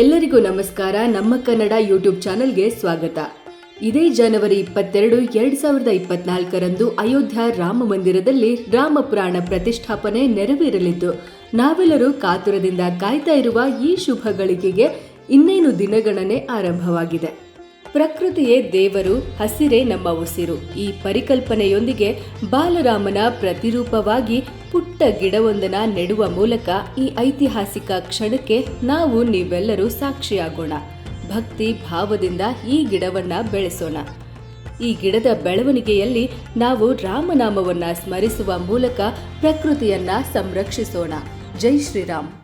ಎಲ್ಲರಿಗೂ ನಮಸ್ಕಾರ. ನಮ್ಮ ಕನ್ನಡ ಯೂಟ್ಯೂಬ್ ಚಾನೆಲ್ಗೆ ಸ್ವಾಗತ. ಇದೇ ಜನವರಿ ಇಪ್ಪತ್ತೆರಡು, ಎರಡ್ ಸಾವಿರದ ಇಪ್ಪತ್ನಾಲ್ಕರಂದು ಅಯೋಧ್ಯ ರಾಮ ಮಂದಿರದಲ್ಲಿ ರಾಮ ಪ್ರಾಣ ಪ್ರತಿಷ್ಠಾಪನೆ ನೆರವೇರಲಿದ್ದು, ನಾವೆಲ್ಲರೂ ಕಾತುರದಿಂದ ಕಾಯ್ತಾ ಇರುವ ಈ ಶುಭ ಗಳಿಗೆಗೆ ಇನ್ನೇನು ದಿನಗಣನೆ ಆರಂಭವಾಗಿದೆ. ಪ್ರಕೃತಿಯೇ ದೇವರು, ಹಸಿರೇ ನಮ್ಮ ಉಸಿರು. ಈ ಪರಿಕಲ್ಪನೆಯೊಂದಿಗೆ ಬಾಲರಾಮನ ಪ್ರತಿರೂಪವಾಗಿ ಪುಟ್ಟ ಗಿಡವೊಂದನ ನೆಡುವ ಮೂಲಕ ಈ ಐತಿಹಾಸಿಕ ಕ್ಷಣಕ್ಕೆ ನಾವು ನೀವೆಲ್ಲರೂ ಸಾಕ್ಷಿಯಾಗೋಣ. ಭಕ್ತಿ ಭಾವದಿಂದ ಈ ಗಿಡವನ್ನ ಬೆಳೆಸೋಣ. ಈ ಗಿಡದ ಬೆಳವಣಿಗೆಯಲ್ಲಿ ನಾವು ರಾಮನಾಮವನ್ನ ಸ್ಮರಿಸುವ ಮೂಲಕ ಪ್ರಕೃತಿಯನ್ನ ಸಂರಕ್ಷಿಸೋಣ. ಜೈ ಶ್ರೀರಾಮ್.